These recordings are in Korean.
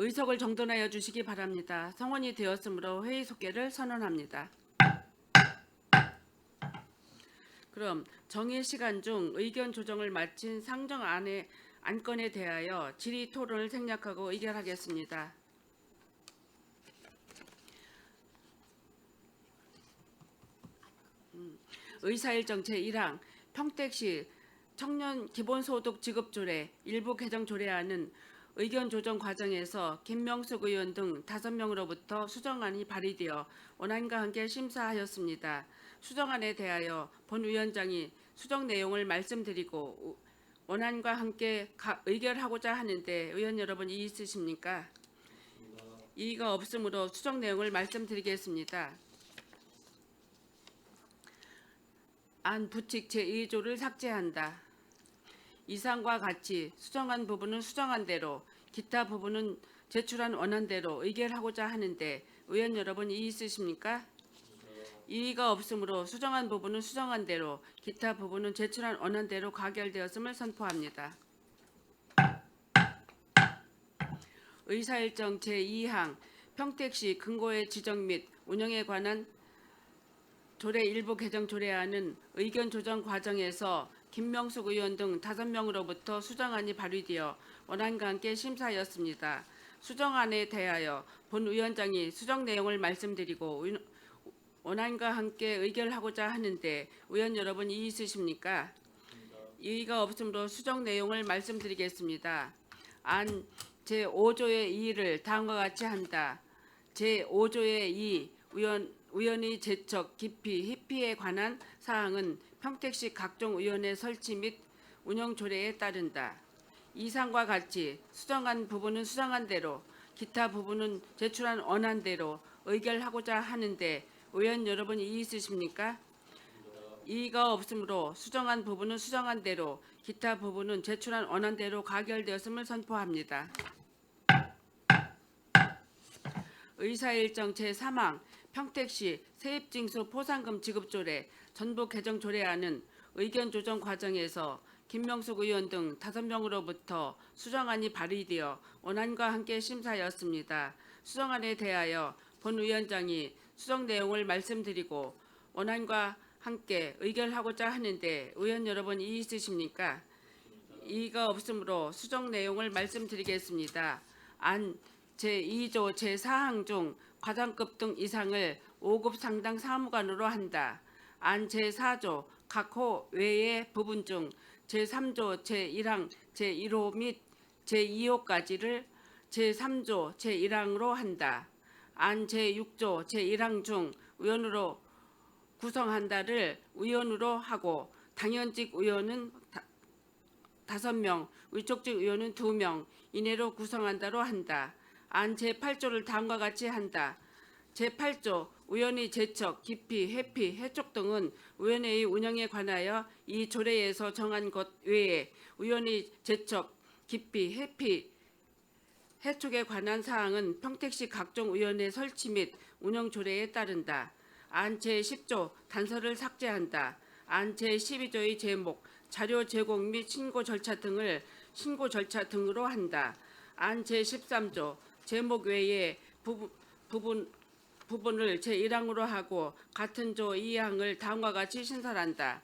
의석을 정돈하여 주시기 바랍니다. 성원이 되었으므로 회의 속개를 선언합니다. 그럼 정의 시간 중 의견 조정을 마친 상정 안에 안건에 대하여 질의 토론을 생략하고 의결하겠습니다. 음, 의사일정 제1항 평택시 청년 기본소득 지급 조례 일부 개정 조례안은 의견 조정 과정에서 김명숙 의원 등 다섯 명으로부터 수정안이 발의되어 원안과 함께 심사하였습니다. 수정안에 대하여 본 위원장이 수정 내용을 말씀드리고 우- 원안과 함께 가- 의결하고자 하는데 의원 여러분 이의 있으십니까? 이의가 없으므로 수정 내용을 말씀드리겠습니다. 안 부칙 제2조를 삭제한다. 이상과 같이 수정한 부분은 수정한 대로 기타 부분은 제출한 원안대로 의결하고자 하는데 의원 여러분 이의 있으십니까? 이의가 없으므로 수정한 부분은 수정한 대로 기타 부분은 제출한 원안대로 가결되었음을 선포합니다. 의사일정 제2항 평택시 근거의 지정 및 운영에 관한 조례 일부 개정 조례안은 의견 조정 과정에서 김명숙 의원 등 다섯 명으로부터 수정안이 발의되어 원안과 함께 심사하였습니다. 수정안에 대하여 본 위원장이 수정 내용을 말씀드리고 의- 원안과 함께 의결하고자 하는데 의원 여러분 이의 있으십니까? 이의가 없으므로 수정 내용을 말씀드리겠습니다. 안 제5조의 2를 다음과 같이 한다. 제5조의 2 의원 의원의 제척, 기피, 회피에 관한 사항은 평택시 각종 의원의 설치 및 운영 조례에 따른다. 이상과 같이 수정한 부분은 수정한 대로, 기타 부분은 제출한 원안대로 의결하고자 하는데 의원 여러분 이의 있으십니까? 이의가 없으므로 수정한 부분은 수정한 대로, 기타 부분은 제출한 원안대로 가결되었음을 선포합니다. 의사일정 제3항 평택시 세입징수 포상금 지급 조례 전부 개정 조례안은 의견 조정 과정에서 김명숙 의원 등 다섯 명으로부터 수정안이 발의되어 원안과 함께 심사하였습니다. 수정안에 대하여 본 위원장이 수정 내용을 말씀드리고 원안과 함께 의결하고자 하는데 의원 여러분 이의 있으십니까? 이의가 없으므로 수정 내용을 말씀드리겠습니다. 안 제2조 제4항 중 과장급 등 이상을 5급 상당 사무관으로 한다. 안 제4조 각 호 외의 부분 중 제3조 제1항 제1호 및 제2호까지를 제3조 제1항으로 한다. 안 제6조 제1항 중 의원으로 구성한다를 의원으로 하고 당연직 의원은 다- 다섯 명, 위촉직 의원은 두 명 이내로 구성한다로 한다. 안 제8조를 다음과 같이 한다. 제8조 의원의 제척, 기피, 회피, 해촉 등은 의원회의 운영에 관하여 이 조례에서 정한 것 외에 의원의 제척, 기피, 회피, 해촉에 관한 사항은 평택시 각종 의원회 설치 및 운영 조례에 따른다. 안 제10조 단서를 삭제한다. 안 제12조의 제목, 자료 제공 및 신고 절차 등을 신고 절차 등으로 한다. 안 제13조 제목 외에 부분, 부분 부분을 제1항으로 하고 같은 조 2항을 다음과 같이 신설한다.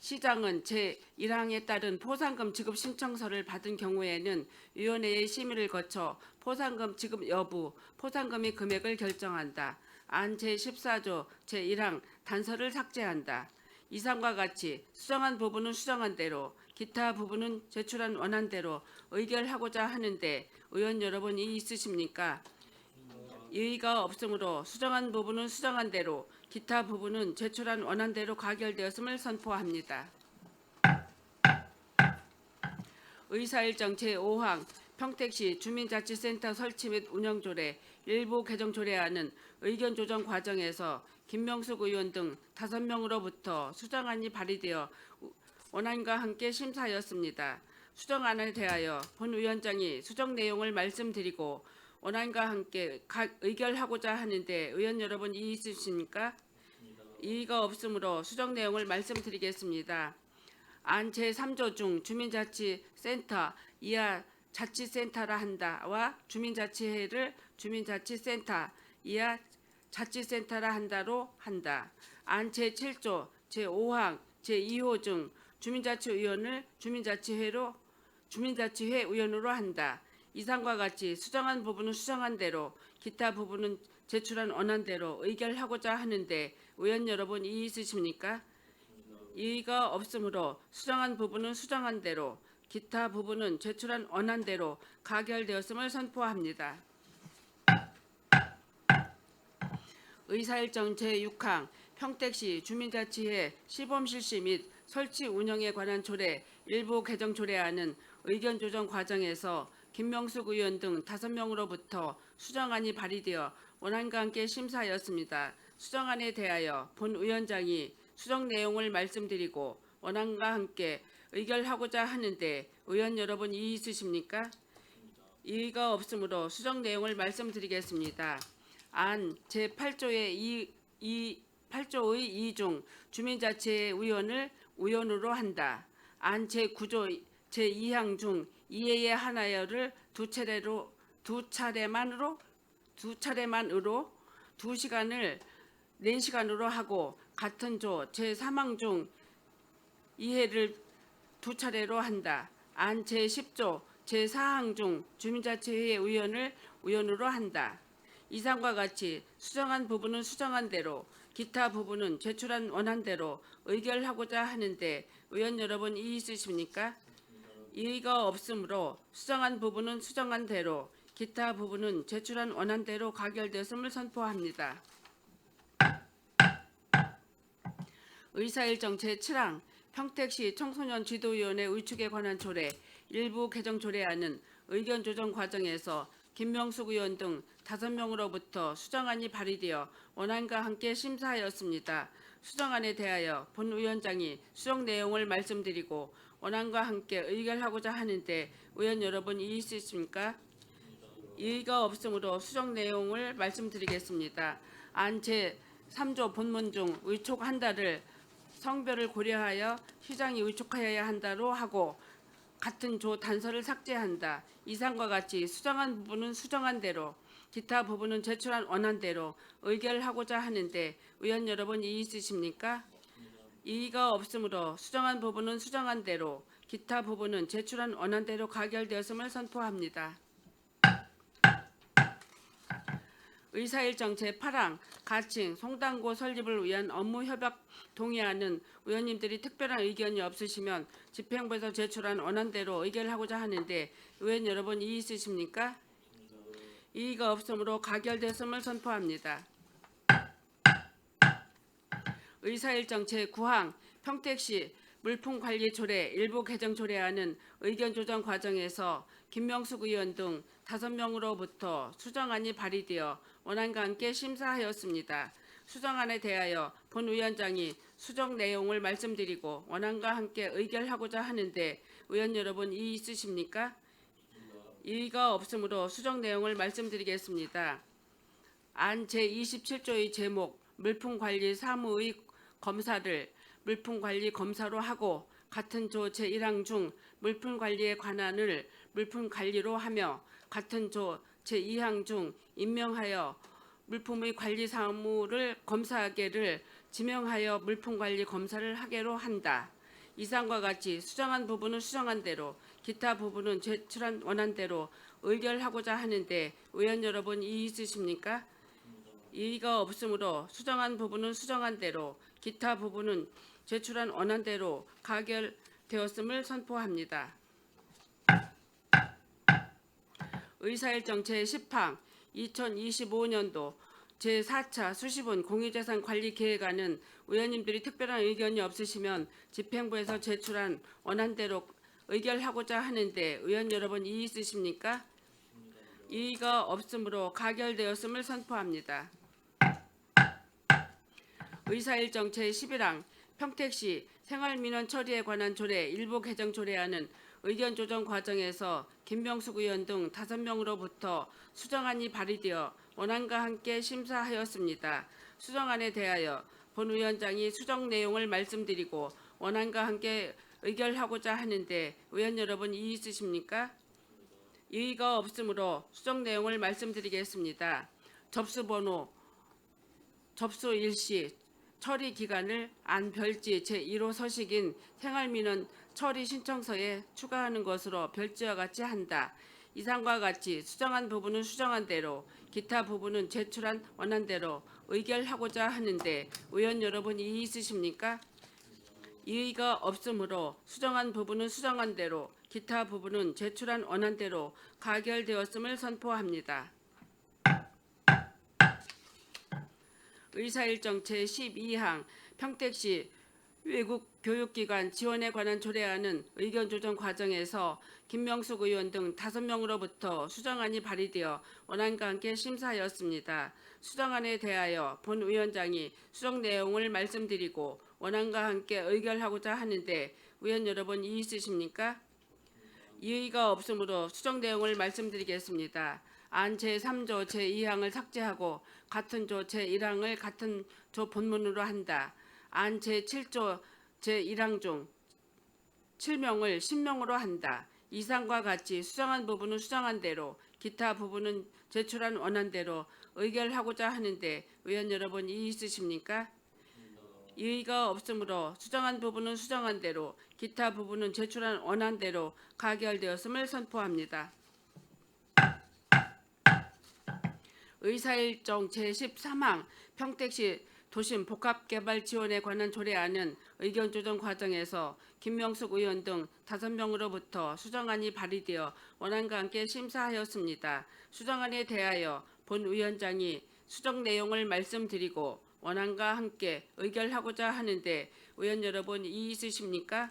시장은 제1항에 따른 포상금 지급 신청서를 받은 경우에는 위원회의 심의를 거쳐 포상금 지급 여부, 포상금의 금액을 결정한다. 안 제14조 제1항 단서를 삭제한다. 이상과 같이 수정한 부분은 수정한 대로, 기타 부분은 제출한 원안대로 의결하고자 하는데 의원 여러분 이 있으십니까? 이의가 없으므로 수정한 부분은 수정한 대로, 기타 부분은 제출한 원안대로 가결되었음을 선포합니다. 의사일정 제5항 평택시 주민자치센터 설치 및 운영 조례 일부 개정 조례안은 의견 조정 과정에서 김명숙 의원 등 다섯 명으로부터 수정안이 발의되어 우- 원안과 함께 심사하였습니다. 수정안에 대하여 본 위원장이 수정 내용을 말씀드리고 원안과 함께 가- 의결하고자 하는데 의원 여러분 이의 있으십니까? 이의가 없으므로 수정 내용을 말씀드리겠습니다. 안 제3조 중 주민자치센터 이하 자치센터라 한다와 주민자치회를 주민자치센터 이하 자치센터라 한다로 한다. 안 제7조 제5항 제2호 중 주민자치위원을 주민자치회로 주민자치회 의원으로 한다. 이상과 같이 수정한 부분은 수정한 대로 기타 부분은 제출한 원안대로 의결하고자 하는데 의원 여러분 이의 있으십니까? 이의가 없으므로 수정한 부분은 수정한 대로 기타 부분은 제출한 원안대로 가결되었음을 선포합니다. 의사일정 제6항 평택시 주민자치회 시범 실시 및 설치 운영에 관한 조례 일부 개정 조례안은 의견 조정 과정에서 김명숙 의원 등 다섯 명으로부터 수정안이 발의되어 원안과 함께 심사하였습니다. 수정안에 대하여 본 위원장이 수정 내용을 말씀드리고 원안과 함께 의결하고자 하는데 의원 여러분 이의 있으십니까? 이의가 없으므로 수정 내용을 말씀드리겠습니다. 안 제8조의 2, 2 8조의 2중 주민자치회 의원을 의원으로 한다. 안 제9조 제2항 중 이해의 하나여를 두 차례로 두 차례만으로 두 차례만으로 두 시간을 네 시간으로 하고 같은 조 제3항 중 이해를 두 차례로 한다. 안 제10조 제4항 중 주민자치회 의원을 의원으로 한다. 이상과 같이 수정한 부분은 수정한 대로 기타 부분은 제출한 원안대로 의결하고자 하는데 의원 여러분 이의 있으십니까? 이의가 없으므로 수정한 부분은 수정한 대로 기타 부분은 제출한 원안대로 가결되었음을 선포합니다. 의사일정 제7항 평택시 청소년 지도위원회 의축에 관한 조례 일부 개정 조례안은 의견 조정 과정에서 김명숙 의원 등 다섯 명으로부터 수정안이 발의되어 원안과 함께 심사하였습니다. 수정안에 대하여 본 위원장이 수정 내용을 말씀드리고 원안과 함께 의결하고자 하는데 의원 여러분 이의 있으십니까? 이의가 없으므로 수정 내용을 말씀드리겠습니다. 안 제 3조 본문 중 의촉 한 달을 성별을 고려하여 시장이 의촉하여야 한다로 하고 같은 조 단서를 삭제한다. 이상과 같이 수정한 부분은 수정한 대로 기타 부분은 제출한 원안대로 의결하고자 하는데 의원 여러분 이의 있으십니까? 이의가 없으므로 수정한 부분은 수정한 대로 기타 부분은 제출한 원안대로 가결되었음을 선포합니다. 의사일정 제8항 가칭 송당고 설립을 위한 업무 협약 동의안은 의원님들이 특별한 의견이 없으시면 집행부에서 제출한 원안대로 의결하고자 하는데 의원 여러분 이의 있으십니까? 이의가 없으므로 가결됐음을 선포합니다. 의사일정 제9항 평택시 물품관리 조례 일부 개정 조례안은 의견 조정 과정에서 김명숙 의원 등 다섯 명으로부터 수정안이 발의되어 원안과 함께 심사하였습니다. 수정안에 대하여 본 위원장이 수정 내용을 말씀드리고 원안과 함께 의결하고자 하는데 의원 여러분 이의 있으십니까? 이의가 없으므로 수정 내용을 말씀드리겠습니다. 안 제27조의 제목 물품관리 사무의 검사를 물품관리 검사로 하고 같은 조 제1항 중 물품관리의 관한을 물품관리로 하며 같은 조 제2항 중 임명하여 물품의 관리 사무를 검사하게를 지명하여 물품관리 검사를 하게로 한다. 이상과 같이 수정한 부분은 수정한 대로 기타 부분은 제출한 원안대로 의결하고자 하는데 의원 여러분 이의 있으십니까? 이의가 없으므로 수정한 부분은 수정한 대로 기타 부분은 제출한 원안대로 가결되었음을 선포합니다. 의사일정 제 10항 2025년도 제4차 수시본 공유재산 관리 계획안은 의원님들이 특별한 의견이 없으시면 집행부에서 제출한 원안대로 의결하고자 하는데 의원 여러분 이의 있으십니까? 이의가 없으므로 가결되었음을 선포합니다. 의사일정 제11항 평택시 생활민원 처리에 관한 조례 일부 개정 조례안은 의견 조정 과정에서 김병숙 의원 등 다섯 명으로부터 수정안이 발의되어 원안과 함께 심사하였습니다. 수정안에 대하여 본 위원장이 수정 내용을 말씀드리고 원안과 함께 의결하고자 하는데 의원 여러분 이의 있으십니까? 이의가 없으므로 수정 내용을 말씀드리겠습니다. 접수 번호 접수 일시 처리 기간을 안 별지 제1호 서식인 생활민원 처리 신청서에 추가하는 것으로 별지와 같이 한다. 이상과 같이 수정한 부분은 수정한 대로 기타 부분은 제출한 원한 대로 의결하고자 하는데 의원 여러분 이의 있으십니까? 이의가 없으므로 수정한 부분은 수정한 대로 기타 부분은 제출한 원한 대로 가결되었음을 선포합니다. 의사일정 제12항 평택시 외국 교육기관 지원에 관한 조례안은 의견 조정 과정에서 김명숙 의원 등 다섯 명으로부터 수정안이 발의되어 원안과 함께 심사하였습니다. 수정안에 대하여 본 위원장이 수정 내용을 말씀드리고 원안과 함께 의결하고자 하는데 의원 여러분 이의 있으십니까? 이의가 없으므로 수정 내용을 말씀드리겠습니다. 안 제3조 제2항을 삭제하고 같은 조 제1항을 같은 조 본문으로 한다. 안 제7조 제1항 중 7명을 10명으로 한다. 이상과 같이 수정한 부분은 수정한 대로 기타 부분은 제출한 원안 대로 의결하고자 하는데 의원 여러분 이의 있으십니까? 이의가 없으므로 수정한 부분은 수정한 대로 기타 부분은 제출한 원안 대로 가결되었음을 선포합니다. 의사일정 제13항 평택시 도심 복합개발 지원에 관한 조례안은 의견 조정 과정에서 김명숙 의원 등 다섯 명으로부터 수정안이 발의되어 원안과 함께 심사하였습니다. 수정안에 대하여 본 위원장이 수정 내용을 말씀드리고 원안과 함께 의결하고자 하는데 의원 여러분 이의 있으십니까?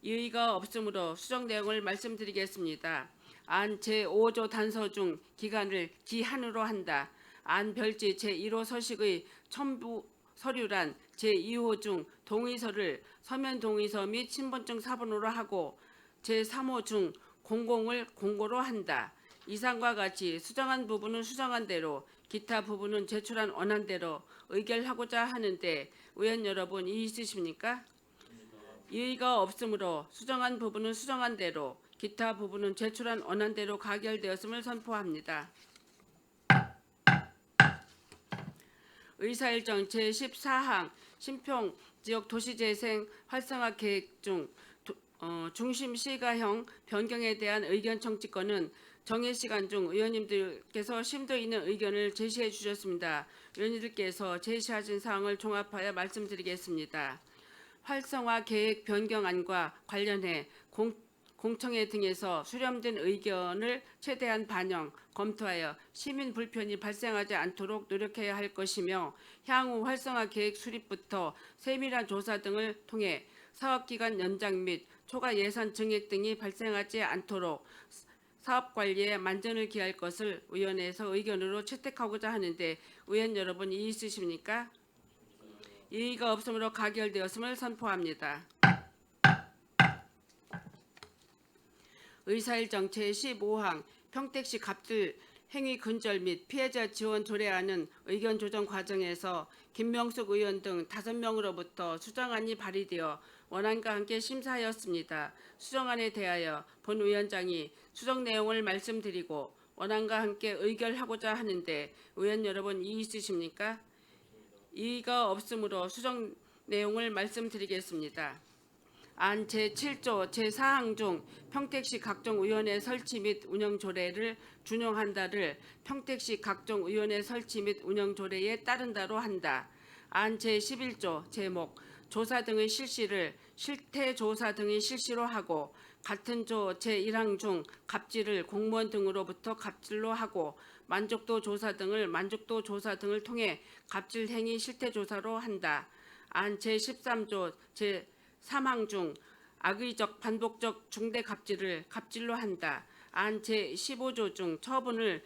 이의가 없으므로 수정 내용을 말씀드리겠습니다. 안 제5조 단서 중 기간을 기한으로 한다. 안 별지 제1호 서식의 첨부 서류란 제2호 중 동의서를 서면 동의서 및 신분증 사본으로 하고 제3호 중 공공을 공고로 한다. 이상과 같이 수정한 부분은 수정한 대로 기타 부분은 제출한 원안대로 의결하고자 하는데 의원 여러분 이의 있으십니까? 이의가 없으므로 수정한 부분은 수정한 대로 기타 부분은 제출한 원안대로 가결되었음을 선포합니다. 의사일정 제14항 신평 지역 도시재생 활성화 계획 중 도- 어, 중심 시가형 변경에 대한 의견 청취권은 정해 시간 중 의원님들께서 심도 있는 의견을 제시해 주셨습니다. 의원님들께서 제시하신 사항을 종합하여 말씀드리겠습니다. 활성화 계획 변경안과 관련해 공, 공청회 등에서 수렴된 의견을 최대한 반영, 검토하여 시민 불편이 발생하지 않도록 노력해야 할 것이며 향후 활성화 계획 수립부터 세밀한 조사 등을 통해 사업기간 연장 및 초과 예산 증액 등이 발생하지 않도록 사업 관리에 만전을 기할 것을 위원회에서 의견으로 채택하고자 하는데 의원 여러분 이의 있으십니까? 이의가 없으므로 가결되었음을 선포합니다. 의사일정 제15항 평택시 갑질 행위 근절 및 피해자 지원 조례안은 의견 조정 과정에서 김명숙 의원 등 다섯 명으로부터 수정안이 발의되어 원안과 함께 심사하였습니다. 수정안에 대하여 본 위원장이 수정 내용을 말씀드리고 원안과 함께 의결하고자 하는데 의원 여러분 이의 있으십니까? 이의가 없으므로 수정 내용을 말씀드리겠습니다. 안 제7조 제4항 중 평택시 각종 위원회 설치 및 운영 조례를 준용한다를 평택시 각종 위원회 설치 및 운영 조례에 따른다로 한다. 안 제11조 제목 조사 등의 실시를 실태 조사 등의 실시로 하고 같은 조 제1항 중 갑질을 공무원 등으로부터 갑질로 하고 만족도 조사 등을 만족도 조사 등을 통해 갑질 행위 실태 조사로 한다. 안 제13조 제 3항 중 악의적 반복적 중대 갑질을 갑질로 한다. 안 제15조 중 처분을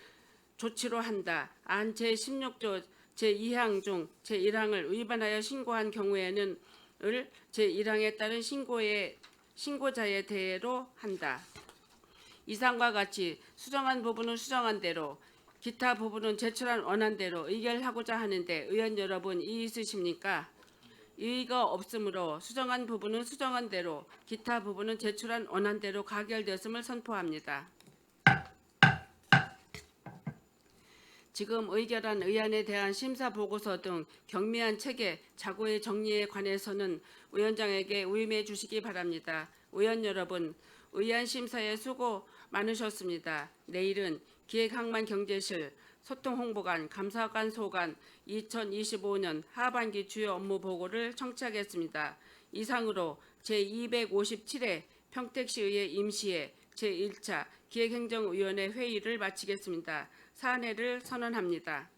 조치로 한다. 안 제16조 제2항 중 제1항을 위반하여 신고한 경우에는 을 제1항에 따른 신고의 신고자의 대로 한다. 이상과 같이 수정한 부분은 수정한 대로 기타 부분은 제출한 원안대로 의결하고자 하는데 의원 여러분 이의 있으십니까? 이의가 없으므로 수정한 부분은 수정한 대로 기타 부분은 제출한 원안대로 가결되었음을 선포합니다. 지금 의결한 의안에 대한 심사 보고서 등 경미한 체계, 자고의 정리에 관해서는 위원장에게 위임해 주시기 바랍니다. 의원 여러분, 의안 심사에 수고 많으셨습니다. 내일은 기획학만 경제실 소통 홍보관, 감사관 소관 2025년 하반기 주요 업무 보고를 청취하겠습니다. 이상으로 제257회 평택시의회 임시회 제1차 기획행정위원회 회의를 마치겠습니다. 사안회를 선언합니다.